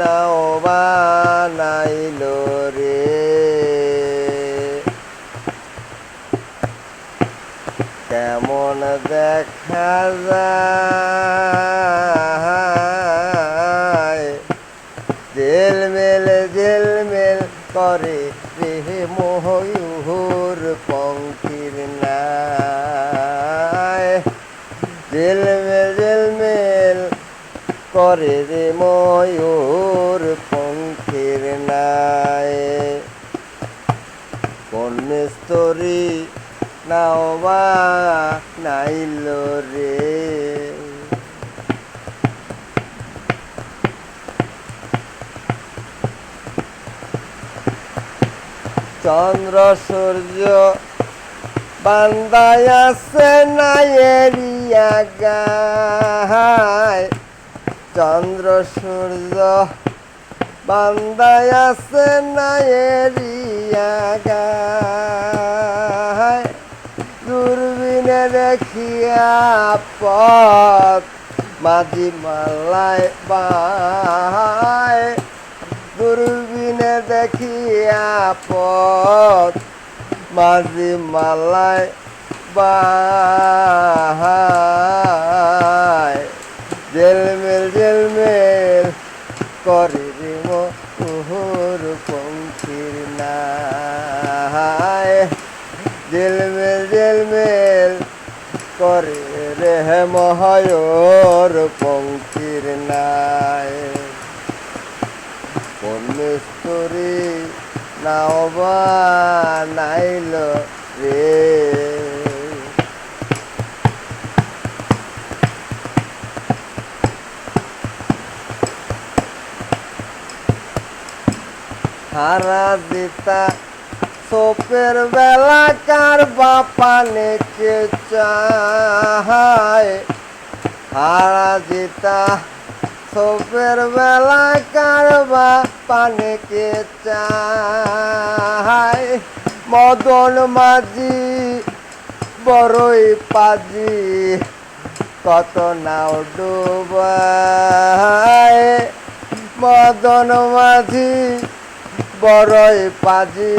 নাও রে। কেমন দেখা যায়। জেলমেল জেলমেল করে রে নাই। জেলমেল জেলমেল করে রে ময়ূর পঙ্খির নাই কোন স্তরি নাও বা নাইল রে। চন্দ্র সূর্য বান্দায় আছে নায়েরিয়া গায়। চন্দ্র সূর্য বান্দায় আছে নায়েরিয়া দূরবীনে দেখিয়া পথ মাঝি মাল্লায় বায় দূরবীনে দেখিয়া পথ মাঝি মাল্লায় বাহায় জেলমেল জেলমেল করে রে মোহর পঙ্খির নাই झिलमिल झिलमिल করে রেহে মহায়র পঙ্কির নাই। কোন স্তরে নাও বা নাইল হারা দিতা। সোপের বেলা কার বাপানে কে চায়। হারা দিতা। সোপের বেলা কার বাপানে কে চায়। মদন মাঝি বড়ই পাজি, কত নাও ডুবায়। মদন মাঝি বড়ই পাজি,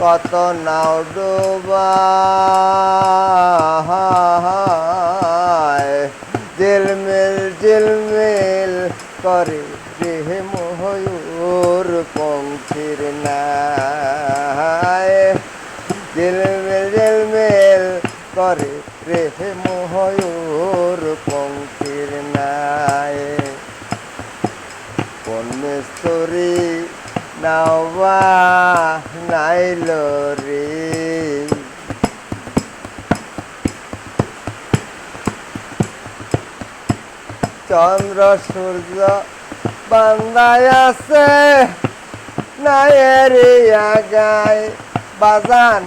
কত নাও ডুবায় জেলমেল জেলমেল করে দেহ ময়ূর পঙ্খির নাই জেলমেল জেলমেল করে রেহ ময়ূর পঙ্খির নাই পণ্যস্তরী নাওয়া নাইল চন্দ্র, সূর্য বান্দায় আছে, নায়ের গায় বাজান।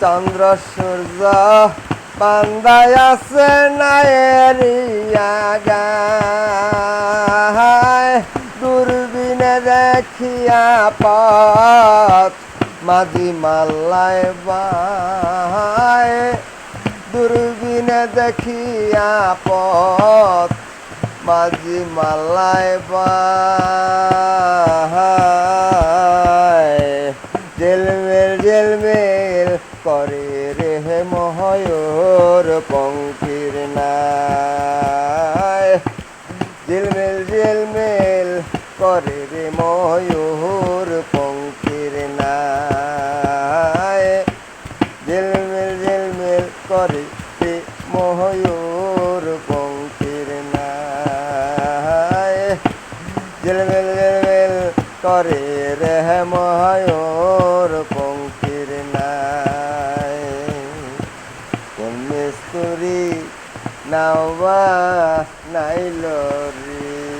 চন্দ্র, সূর্য বান্দায় আছে, নায়ের গায় দূরবীনে দেখিয়া পথ মাঝি মাল্লায় বায় দূরবীনে দেখিয়া পথ মাঝি মাল্লায় বায় জেলমেল জেলমেল করে রে মহয়ূর পঙ্কির নাই। জেলমেল জেলমেল করে রে ময়ূর পঙ্কির নাই জেলমেল জেলমেল করে রে ময়ূর পঙ্কির নাই জেলমেল জেলমেল করে রে ময়ূর পঙ্কির নাই কোন মিস্তুরি নাওবা নাইল রে।